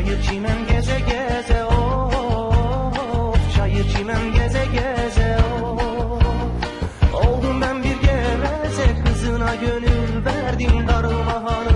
Çayır çimen geze geze of. Çayır çimen geze geze of. Oldum ben bir geveze kızına gönül verdim darılma hanım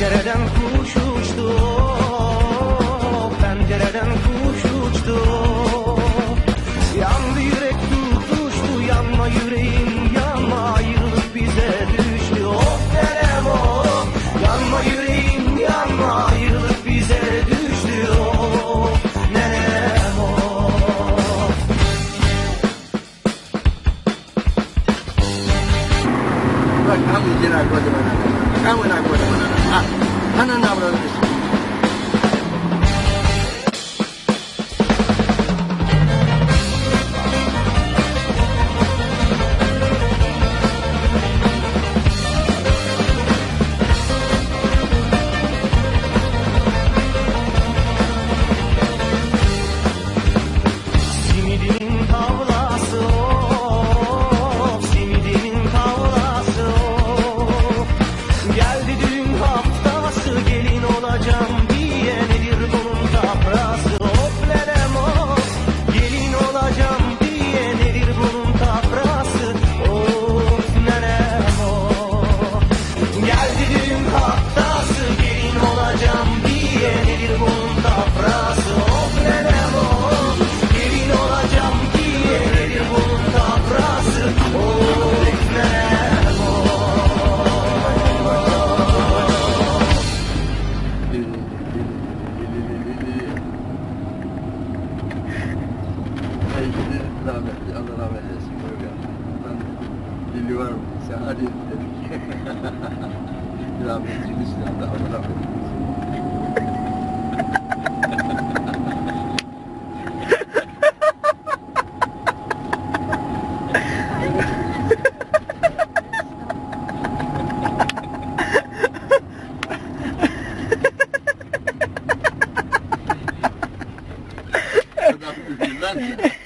Pencereden kuş uçtu. Pencereden kuş uçtu. Yandı yürek tutuştu Yanma yüreğim yanma Ayrılık bize düştü. Of derem of Yanma yüreğim yanma Ayrılık bize düştü. Of nerem of Bak kamu jira ko da wannan. Kamu na ko あ、no, no, no, brother. eşini rahmetli, Allah rahmet eylesin Görgen. Ondan dili var mı? Sen hadi dedik. Rahmetçinin silahında Allah rahmet eylesin. Adam üzülmez.